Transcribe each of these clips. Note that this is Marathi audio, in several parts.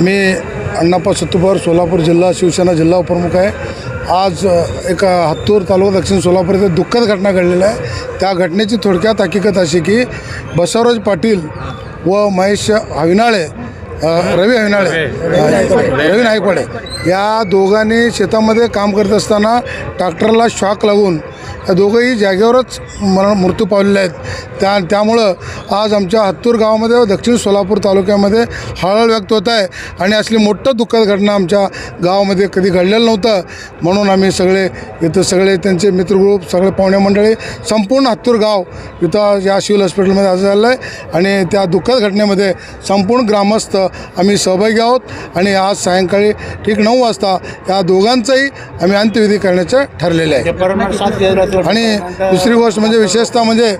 मी अण्णाप्पा सत्तूभर सोलापूर जिल्हा शिवसेना जिल्हा उपप्रमुख आहे. आज एका हत्तूर तालुका दक्षिण सोलापूर इथं दुःखद घटना घडलेली आहे. त्या घटनेची थोडक्यात हकीकत अशी की बसवराज पाटील व महेश हविनाळे रवी हविनाळे रवी. नायकवाडे या दोघांनी शेतामध्ये काम करत असताना ट्रॅक्टरला शॉक लागून या दोघंही जागेवरच मरण मृत्यू पावलेले आहेत. त्या त्यामुळं आज आमच्या हत्तूर गावामध्ये व दक्षिण सोलापूर तालुक्यामध्ये हळहळ व्यक्त होत आहे आणि असली मोठं दुःखद घटना आमच्या गावामध्ये कधी घडलेलं नव्हतं. म्हणून आम्ही सगळे इथं सगळे त्यांचे मित्रग्रुप सगळे पाहुणे मंडळी संपूर्ण हत्तूर गाव इथं या सिव्हिल हॉस्पिटलमध्ये असं झालं आहे आणि त्या दुःखद घटनेमध्ये संपूर्ण ग्रामस्थ आम्ही सहभागी आहोत आणि आज सायंकाळी ठीक नऊ वाजता या दोघांचंही आम्ही अंत्यविधी करण्याचं ठरलेलं आहे. आणि दुसरी गोष्ट म्हणजे विशेषतः म्हणजे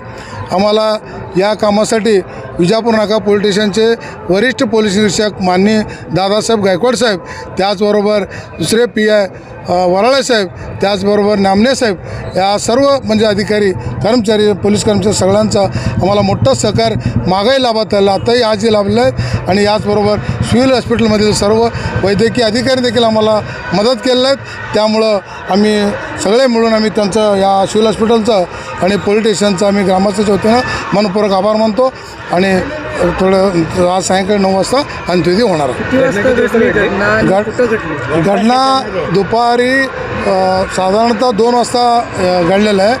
आम्हाला या कामासाठी विजापूर नाका पोलीस स्टेशनचे वरिष्ठ पोलीस निरीक्षक माननीय दादासाहेब गायकवाड साहेब त्याचबरोबर दुसरे पी आय वराळे साहेब त्याचबरोबर नामने साहेब या सर्व म्हणजे अधिकारी कर्मचारी पोलीस कर्मचारी सगळ्यांचा आम्हाला मोठा सहकार मागाही लाभत आलं आताही आजही लाभलं आहे. आणि याचबरोबर सिव्हिल हॉस्पिटलमधील सर्व वैद्यकीय अधिकारी देखील आम्हाला मदत केलेलं आहेत. त्यामुळं आम्ही सगळे मिळून आम्ही त्यांचं या सिव्हिल हॉस्पिटलचं आणि पोलीस स्टेशनचं आम्ही ग्रामस्थाच्या वतीनं मनपूर्वक आभार मानतो आणि थोडं आज सायंकाळी नऊ वाजता अंत्यविधी होणार. आहे घटना दुपारी साधारणतः दोन वाजता घडलेलं आहे.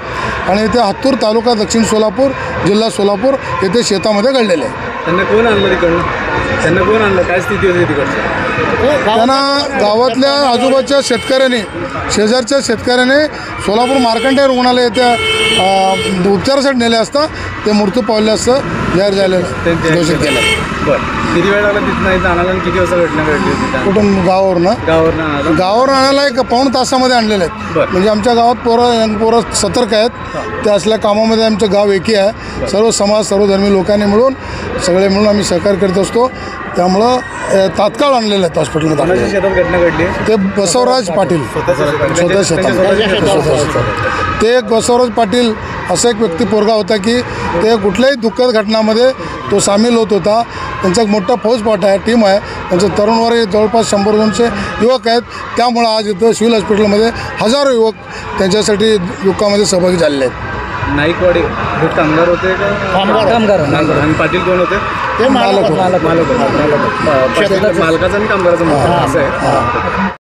आणि ते हत्तूर तालुका दक्षिण सोलापूर जिल्हा सोलापूर येथे शेतामध्ये घडलेलं आहे. त्यांना कोण आणलं तिकडनं? त्यांना कोण आणलं? काय स्थिती होती तिकडची? त्यांना गावातल्या आजूबाजूच्या शेतकऱ्यांनी शेजारच्या शेतकऱ्याने सोलापूर मार्कंडेय रुग्णालय अ, उपचारासाठी नेले असता. ते मृत्यू पावले असतं. जाहीर झालेलं घोषित केलं. बरं. किती वेळ लागला तिथं इथं आणायला आणि किती वाजता घटना घडली होती कुठून? गावावरनं. गावावरून गावावर आणायला एक पाऊण तासामध्ये आणलेले आहेत. म्हणजे आमच्या गावात पोरं यंग पोरं सतर्क आहेत. त्या असल्या कामामध्ये आमचं गाव एकी आहे. सर्व समाज सर्व धर्मी लोकांनी मिळून सगळे मिळून आम्ही सहकार्य करत असतो. त्यामुळं तात्काळ आणलेलं आहेत हॉस्पिटलमध्ये. शेतात घटना घडली. ते बसवराज पाटील. स्वतः शेतात. स्वतः शेतात. ते एक बसवराज पाटील असा एक व्यक्ती पोरगा होता की ते कुठल्याही दुःखद घटनामध्ये तो सामील होत होता. त्यांचा एक मोठा फौजपाठ आहे टीम आहे. त्यांचं तरुणवर जवळपास शंभर दोनशे युवक आहेत. त्यामुळं आज इथं सिव्हिल हॉस्पिटलमध्ये हजारो युवक त्यांच्यासाठी दुःखामध्ये सहभागी झालेले आहेत. नाईकवाडी हे कामगार होते का कामगार. कामगार. कामगार. आणि पाटील कोण होते ते मालक होते. मालक होते. पाटील- मालकाचा आणि कामगाराचा मोठा असं आहे